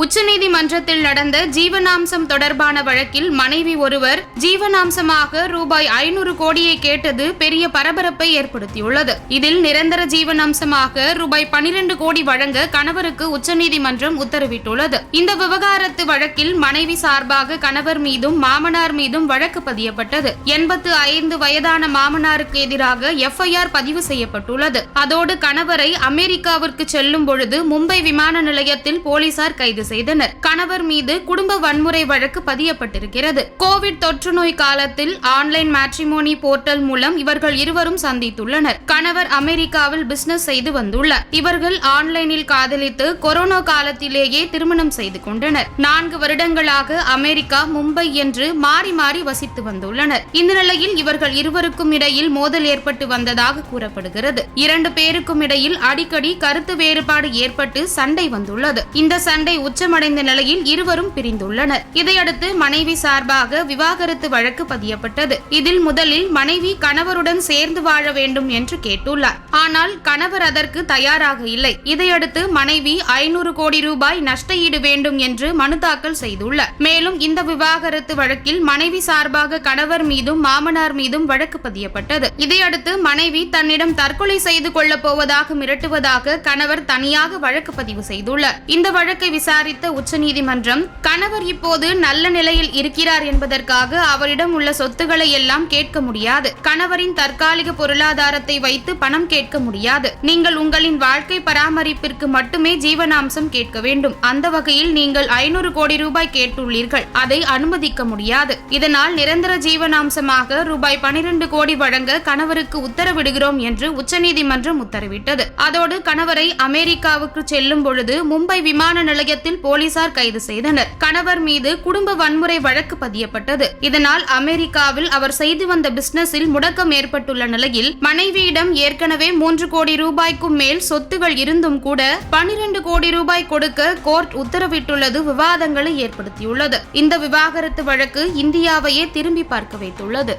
உச்சநீதிமன்றத்தில் நடந்த ஜீவனாம்சம் தொடர்பான வழக்கில் மனைவி ஒருவர் ஜீவனாம்சமாக ரூபாய் ஐநூறு கோடியை கேட்டது பெரிய பரபரப்பை ஏற்படுத்தியுள்ளது. இதில் நிரந்தர ஜீவனாம்சமாக ரூபாய் பனிரெண்டு கோடி வழங்க கணவருக்கு உச்சநீதிமன்றம் உத்தரவிட்டுள்ளது. இந்த விவகாரத்து வழக்கில் மனைவி சார்பாக கணவர் மீதும் மாமனார் மீதும் வழக்கு பதியப்பட்டது. எண்பத்து ஐந்து வயதான மாமனாருக்கு எதிராக எஃப்ஐஆர் பதிவு செய்யப்பட்டுள்ளது. அதோடு கணவரை அமெரிக்காவிற்கு செல்லும் பொழுது மும்பை விமான நிலையத்தில் போலீசார் கைது செய்தனர். கணவர் மீது குடும்ப வன்முறை வழக்கு பதியப்பட்டிருக்கிறது. கோவிட் தொற்று நோய் காலத்தில் ஆன்லைன் மேட்ரிமோனி போர்ட்டல் மூலம் இவர்கள் இருவரும் சந்தித்துள்ளனர். கணவர் அமெரிக்காவில் பிசினஸ் செய்து வந்துள்ளார். இவர்கள் ஆன்லைனில் காதலித்து கொரோனா காலத்திலேயே திருமணம் செய்து கொண்டனர். நான்கு வருடங்களாக அமெரிக்கா மும்பை என்று மாறி மாறி வசித்து வந்துள்ளனர். இந்த நிலையில் இவர்கள் இருவருக்கும் இடையில் மோதல் ஏற்பட்டு வந்ததாக கூறப்படுகிறது. இரண்டு பேருக்கும் இடையில் அடிக்கடி கருத்து வேறுபாடு ஏற்பட்டு சண்டை வந்துள்ளது. இந்த சண்டை உச்சமடைந்த நிலையில் இருவரும் பிரிந்துள்ளனர். இதையடுத்து மனைவி சார்பாக விவாகரத்து வழக்கு பதியப்பட்டது. இதில் முதலில் மனைவி கணவருடன் சேர்ந்து வாழ வேண்டும் என்று கேட்டுள்ளார். ஆனால் கணவர் அதற்கு தயாராக இல்லை. இதையடுத்து மனைவி ஐநூறு கோடி ரூபாய் நஷ்டஈடு வேண்டும் என்று மனு தாக்கல் செய்துள்ளார். மேலும் இந்த விவாகரத்து வழக்கில் மனைவி சார்பாக கணவர் மீதும் மாமனார் மீதும் வழக்கு பதியப்பட்டது. இதையடுத்து மனைவி தன்னிடம் தற்கொலை செய்து கொள்ளப் போவதாக மிரட்டுவதாக கணவர் தனியாக வழக்கு பதிவு செய்துள்ளார். இந்த வழக்கை விசாரி விசாரித்த உச்சநீதிமன்றம் கணவர் இப்போது நல்ல நிலையில் இருக்கிறார் என்பதற்காக அவரிடம் உள்ள சொத்துக்களை எல்லாம் கேட்க முடியாது. கணவரின் தற்காலிக பொருளாதாரத்தை வைத்து பணம் கேட்க முடியாது. நீங்கள் உங்களின் வாழ்க்கை பராமரிப்பிற்கு மட்டுமே ஜீவனாம்சம் கேட்க வேண்டும். அந்த வகையில் நீங்கள் ஐநூறு கோடி ரூபாய் கேட்டுள்ளீர்கள். அதை அனுமதிக்க முடியாது. இதனால் நிரந்தர ஜீவனாம்சமாக ரூபாய் பனிரெண்டு கோடி வழங்க கணவருக்கு உத்தரவிடுகிறோம் என்று உச்சநீதிமன்றம் உத்தரவிட்டது. அதோடு கணவரை அமெரிக்காவுக்கு செல்லும் பொழுது மும்பை விமான நிலையத்தில் போலீசார் கைது செய்தனர். கணவர் மீது குடும்ப வன்முறை வழக்கு பதியப்பட்டது. இதனால் அமெரிக்காவில் அவர் செய்து வந்த பிசினஸில் முடக்கம் ஏற்பட்டுள்ள நிலையில் மனைவியிடம் ஏற்கனவே மூன்று கோடி ரூபாய்க்கும் மேல் சொத்துகள் இருந்தும் கூட பனிரெண்டு கோடி ரூபாய் கொடுக்க கோர்ட் உத்தரவிட்டுள்ளது விவாதங்களை ஏற்படுத்தியுள்ளது. இந்த விவாகரத்து வழக்கு இந்தியாவையே திரும்பி பார்க்க வைத்துள்ளது.